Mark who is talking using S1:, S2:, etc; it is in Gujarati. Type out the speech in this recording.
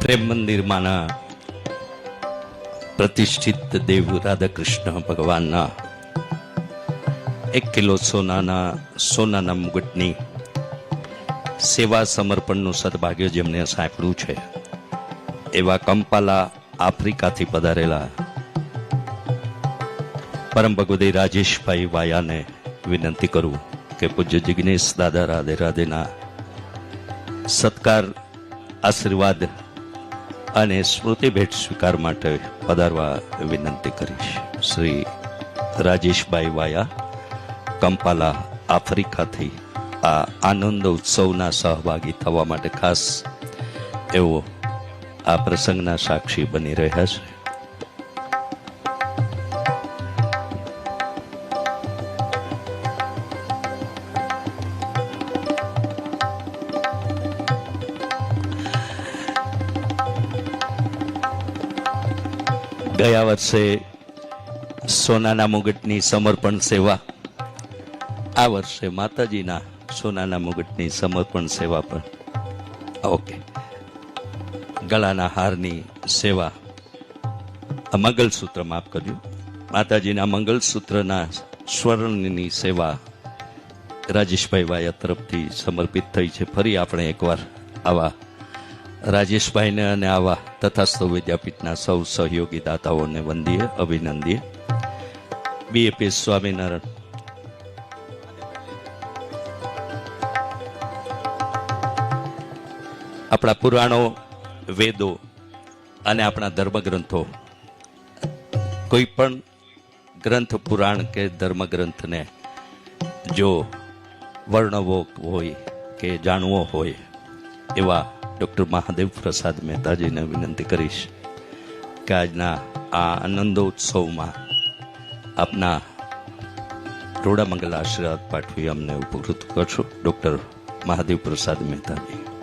S1: પ્રેમ મંદિરમાંના પ્રતિષ્ઠિત દેવ રાધાકૃષ્ણ ભગવાનના એક કિલો સોનાના સોનાના મુગટની સેવા સમર્પણનું સદભાગ્ય જેમને સાંપડ્યું છે, એવા કંપાલા આફ્રિકાથી પધારેલા પરમ ભગવદી રાજેશભાઈ વાયાને વિનંતી કરું કે પૂજ્ય જિગ્નેશ દાદા રાધે રાધેના સત્કાર આશીર્વાદ અને સ્મૃતિ ભેટ સ્વીકાર માટે પધારવા વિનંતી કરીશ. શ્રી રાજેશભાઈ વાયા, કંપાલા આફ્રિકાથી આ આનંદ ઉત્સવના સહભાગી થવા માટે ખાસ એવો આ પ્રસંગના સાક્ષી બની રહ્યા છે. ગયા વર્ષે સોનાના મુગટની સમર્પણ સેવા. આ વર્ષે માતાજીના સોનાના મુગટની સમર્પણ સેવા પણ ઓકે. ગળાના હારની સેવા. આ મંગલસૂત્ર માફ કર્યું માતાજીના મંગલસૂત્રના સ્વર્ણની સેવા રાજેશભાઈ વાયા તરફથી સમર્પિત થઈ છે. ફરી આપણે એકવાર આવા રાજેશભાઈને અને આવા તથાસ્થ વિદ્યાપીઠના સૌ સહયોગી દાતાઓને વંદીએ અભિનંદીએ બીએપી સ્વામિનારાયણ. આપણા પુરાણો, વેદો અને આપણા ધર્મગ્રંથો. કોઈ પણ ગ્રંથ પુરાણ કે ધર્મગ્રંથને જો વર્ણવો હોય કે જાણવો હોય એવા ડૉક્ટર મહાદેવ પ્રસાદ મહેતાજીને વિનંતી કરીશ કે આજના આ આનંદોત્સવમાં આપના રોડામંગલ આશીર્વાદ પાઠવી અમને ઉપકૃત કરશો. ડૉક્ટર મહાદેવ પ્રસાદ મહેતાજી.